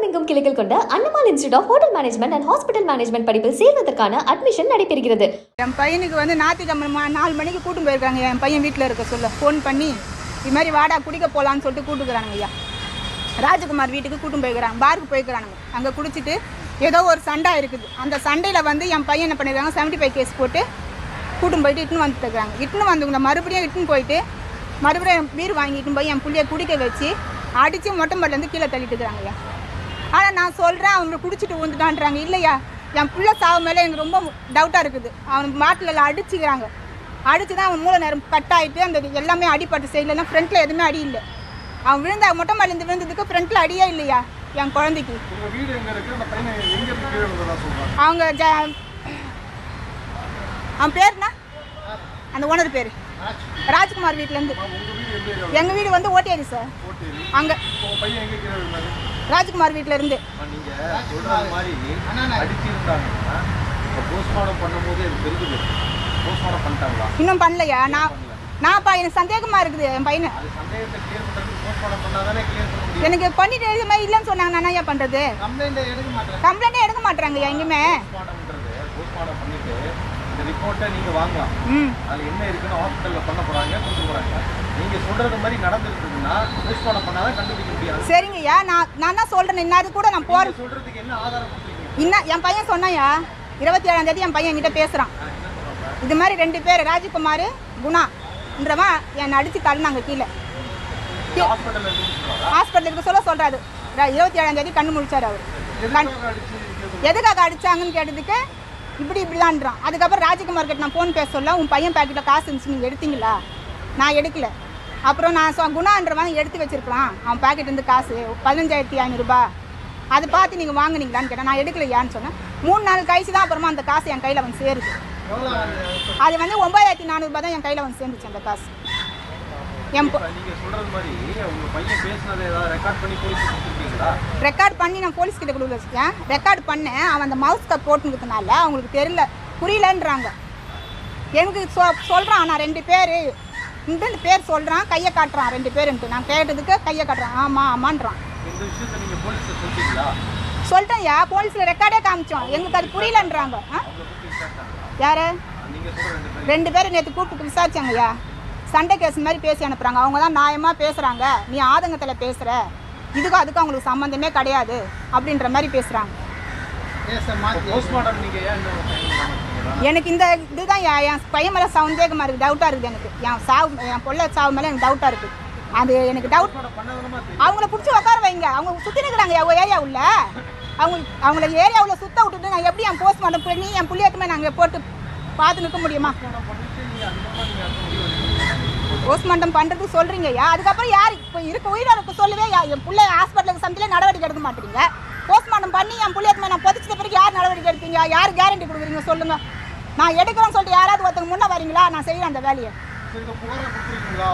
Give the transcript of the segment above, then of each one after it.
உலகமெங்கும் கிளைகள் கொண்ட Annamal institute of hotel management and hospital management படிப்பில் சேர்வதற்கான அட்மிஷன் நடைபெறுகிறது. என் பையனுக்கு வந்து ஞாயிற்றுக்கிழமை மா- நாலு மணிக்கு கூட்டும் போயிருக்காங்க. என் பையன் வீட்டில் இருக்க சொல்ல ஃபோன் பண்ணி இது மாதிரி வாடா குடிக்க போகலான்னு சொல்லிட்டு கூட்டுக்கிறானுங்க ஐயா. ராஜகுமார் வீட்டுக்கு கூட்டும் போயிருக்கிறாங்க பாருக்கு போயிருக்கிறானுங்க. அங்கே குடிச்சிட்டு ஏதோ ஒரு சண்டை இருக்குது. அந்த சண்டையில் வந்து என் பையன் என்ன பண்ணிருக்காங்க செவன்ட்டி ஃபைவ் கேஸ் போட்டு கூட்டும் போயிட்டு இட்டுன்னு வந்துட்டுருக்குறாங்க. இட்டுன்னு வந்தவங்க மறுபடியும் இட்டுன்னு போயிட்டு மறுபடியும் என் பீர் வாங்கிட்டு போய் என் பிள்ளைய குடிக்க வச்சு அடித்து மொட்டை மாட்டிலேருந்து கீழே தள்ளிட்டு இருக்கிறாங்க ஐயா. ஆனால் நான் சொல்கிறேன் அவங்க குடிச்சிட்டு ஊந்துட்டான்றாங்க. இல்லையா? என் புள்ள சாவு மேலே எனக்கு ரொம்ப டவுட்டாக இருக்குது. அவன் மாட்டில் எல்லாம் அடிச்சுக்கிறாங்க. அடிச்சு தான் அவன் மூளை நேரம் கட் ஆகிட்டு அந்த எல்லாமே அடிப்பட்டு சைட்லலாம் ஃப்ரண்ட்டில் எதுவுமே அடி இல்லை. அவன் விழுந்தா மொட்டை மாடிலேருந்து விழுந்ததுக்கு ஃப்ரண்ட்டில் அடியே இல்லையா? என் குழந்தைக்கு. அவங்க அவன் பேர்னா அந்த ஓனர் பேர். ராஜ்குமார் வீட்டிலேருந்து எங்கள் வீடு வந்து ஓட்டேரி சார் அங்கே. ராஜ்குமார் வீட்டிலேருந்து இன்னும் பண்ணலையா? நான் நான் பா எனக்கு சந்தேகமாக இருக்குது என் பையனை. எனக்கு பண்ணிட்டு மாதிரி இல்லைன்னு சொன்னாங்க நான் என்ன பண்ணுறது கம்ப்ளைண்ட் எடுக்க மாட்டாங்க எங்கேயுமே ரிப்போர்ட்டை நீங்க வாங்கலாம். அதுல என்ன இருக்குன்னு ஹாஸ்பிட்டல்ல பண்ண போறாங்க நீங்க சொல்றது மாதிரி நடந்துருக்குதுன்னா போஸ்ட்மார்ட்டம் பண்ணாதான் கண்டுபிடிக்க முடியாது. சரிங்கய்யா நான் நான் தான் சொல்கிறேன் அது கூட நான் போகிறேன் என்ன ஆதாரம் கொடுத்துருக்கீங்க இன்னும் என் பையன் சொன்னாயா இருபத்தி ஏழாம் தேதி என் பையன் என்கிட்ட பேசுகிறான் இது மாதிரி ரெண்டு பேர் ராஜகுமார் குணான்றவன் என்னை அடித்து தள்ளினாங்க கீழே. ஹாஸ்பிட்டலுக்கு சொல்ல சொல்கிறாரு இருபத்தி ஏழாம் தேதி கண்ணு முழிச்சார் அவர். எதுக்காக அடிச்சாங்கன்னு கேட்டதுக்கு இப்படி இப்படிலான்றான் அதுக்கப்புறம் ராஜகுமார் கிட்ட நான் ஃபோன் பேச சொல்ல உன் பையன் பேக்கெட்டில் காசு இருந்துச்சு நீங்கள் எடுத்தீங்களா? நான் எடுக்கல. அப்புறம் நான் சொ குணான்றவன் எடுத்து வச்சிருக்கலாம். அவன் பாக்கெட் இருந்து காசு. பதினஞ்சாயிரத்தி ஐநூறுரூபா அதை பார்த்து நீங்கள் வாங்குனீங்களான்னு கேட்டேன் நான் எடுக்கலையான்னு சொன்னேன். மூணு நாள் கழிச்சு தான் அப்புறமா அந்த காசு என் கையில் வந்து சேருது. எவ்வளோ அது வந்து ஒன்பதாயிரத்தி நானூறுபா தான் என் கையில் வந்து சேர்ந்துச்சு அந்த காசு. என் ரெக்கார்ட் பண்ணி நான் போலீஸ் கிட்ட கொடுக்க வச்சுட்டேன் ரெக்கார்ட் பண்ணேன். அவன் அந்த மவுஸ் கட் போட்டுக்கிறதுனால அவங்களுக்கு தெரியல. புரியலன்றாங்க. எனக்கு சொ சொல்கிறான் நான் ரெண்டு பேர். இந்த பேர் சொல்கிறான் கையை காட்டுறான் ரெண்டு பேருன்ட்டு. நான் கேட்டதுக்கு கையை காட்டுறான். ஆமாம் ஆமான்றான். இந்த விஷயத்தை நீங்க போலீஸ்ல சொல்லிட்டீங்களா சொல்லிட்டேன்யா போலீஸில் ரெக்கார்டே காமிச்சோம். எங்களுக்கு அது புரியலன்றாங்க. ஆ? யார்? ரெண்டு பேரும் நேற்று கூப்பிட்டு விசாரிச்சாங்கய்யா. சண்டை கேஸ் மாதிரி பேசி அனுப்புகிறாங்க அவங்க தான் நியாயமாக பேசுகிறாங்க நீ ஆதங்கத்தில் பேசுகிற இதுக்கும் அதுக்கும் அவங்களுக்கு சம்மந்தமே கிடையாது. அப்படின்ற மாதிரி பேசுகிறாங்க எனக்கு இந்த இதுதான் என் பையன் மேலே சந்தேகமாக இருக்குது டவுட்டாக இருக்குது எனக்கு. என் சாவு என் பொண்ணை சாவு மேலே எனக்கு டவுட்டாக இருக்குது அது எனக்கு டவுட் அவங்கள பிடிச்சி உட்கார வைங்க. அவங்க சுற்றி இருக்கிறாங்க என் ஏரியா உள்ள. அவங்க அவங்கள ஏரியா உள்ள சுத்த விட்டுட்டு நான் எப்படி என் போஸ்ட்மார்ட்டம் பண்ணி என் பிள்ளையாக்குமே நாங்கள் போட்டு பார்த்து நிற்க முடியுமா. போஸ்ட்மார்ட்டம் பண்ணுறதுக்கு சொல்கிறீங்கய்யா அதுக்கப்புறம் யார்? இப்போ இருக்க உயிரோருக்கு சொல்லவே என் பிள்ளை ஹாஸ்பிட்டலுக்கு சமயத்தில் நடவடிக்கை எடுக்க மாட்டீங்க. போஸ்ட்மார்ட்டம் பண்ணி என் பிள்ளையாக்குமே நான் புதைச்சத பிறகு யார் நடவடிக்கை எடுப்பீங்க? யார் கேரண்டி கொடுக்குறீங்க? சொல்லுங்கள் நான் எடுக்கிறேன்னு சொல்லிட்டு யாராவது ஒருத்தங்க முன்னே வரீங்களா? நான் செய்கிறேன் அந்த வேலையை.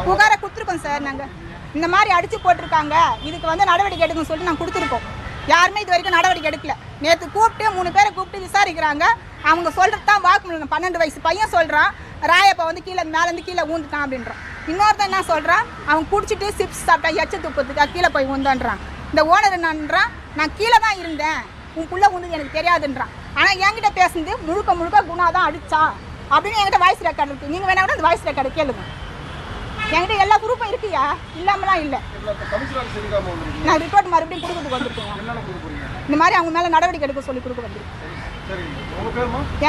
புகாரை கொடுத்துருக்கோம் சார் நாங்கள் இந்த மாதிரி அடித்து போட்டிருக்காங்க. இதுக்கு வந்து நடவடிக்கை எடுக்கணும்னு சொல்லிட்டு நான் கொடுத்துருக்கோம். யாருமே இது வரைக்கும் நடவடிக்கை எடுக்கல. நேற்று கூப்பிட்டு மூணு பேரை கூப்பிட்டு விசாரிக்கிறாங்க. அவங்க சொல்கிறது தான் வாக்குமூலம் பன்னெண்டு வயசு பையன் சொல்கிறான் ராயப்பா வந்து கீழே மேலேருந்து கீழே ஊந்துட்டான் அப்படின்றான். இன்னொருத்தன் என்ன சொல்கிறான் அவன் குடிச்சிட்டு சிப்ஸ் சாப்பிட்டா எச்ச துப்பத்துக்கு கீழே போய் ஊந்தான்றான். இந்த ஓனர் என்னன்றான்? நான் கீழே தான் இருந்தேன். உன் புள்ள ஊந்தது எனக்கு தெரியாதுன்றான். ஆனால் என்கிட்ட பேசுனது முழுக்க முழுக்க குணா தான் அடிச்சான் அப்படின்னு என்கிட்ட வாய்ஸ் ரெக்கார்டு இருக்குது நீங்கள் வேணா கூட அந்த வாய்ஸ் ரெக்கார்டு கேளுங்க. என்கிட்ட எல்லா குரூப்பும் இருக்குயா? இல்லாமலாம் இல்லை. நான் ரிப்போர்ட் மறுபடியும் கொடுக்கறதுக்கு வந்திருக்கேன். இந்த மாதிரி அவங்க மேலே நடவடிக்கை எடுக்க சொல்லி கொடுக்க வந்திருக்கேன்.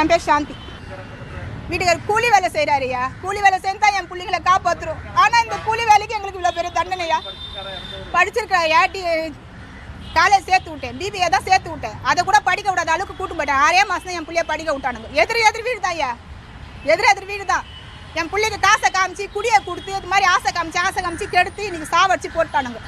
என் பேர் சாந்தி. வீட்டுக்கார் கூலி வேலை செய்கிறாருயா கூலி வேலை செஞ்சு என் பிள்ளைகளை காப்பாற்றுரும் ஆனால் இந்த கூலி வேலைக்கு எங்களுக்கு இவ்வளோ பெரிய தண்டனையா? படிச்சிருக்கா ஏட்டி காலேஜ் சேர்த்து விட்டேன். பிபிஏ தான் சேர்த்து விட்டேன்? அதை கூட படிக்க விடாத அளவுக்கு கூட்டு போயிட்டேன். ஆறே மாதம் என் பிள்ளைய படிக்க விட்டானுங்க. எதிர் எதிர் வீடு தான் ஐயா. எதிர் எதிர் வீடு தான். என் பிள்ளைக்கு காசை காமிச்சு குடியை கொடுத்து இது மாதிரி ஆசை காமிச்சு ஆசை காமிச்சு கெடுத்து இன்னைக்கு சாவடிச்சு போட்டானுங்க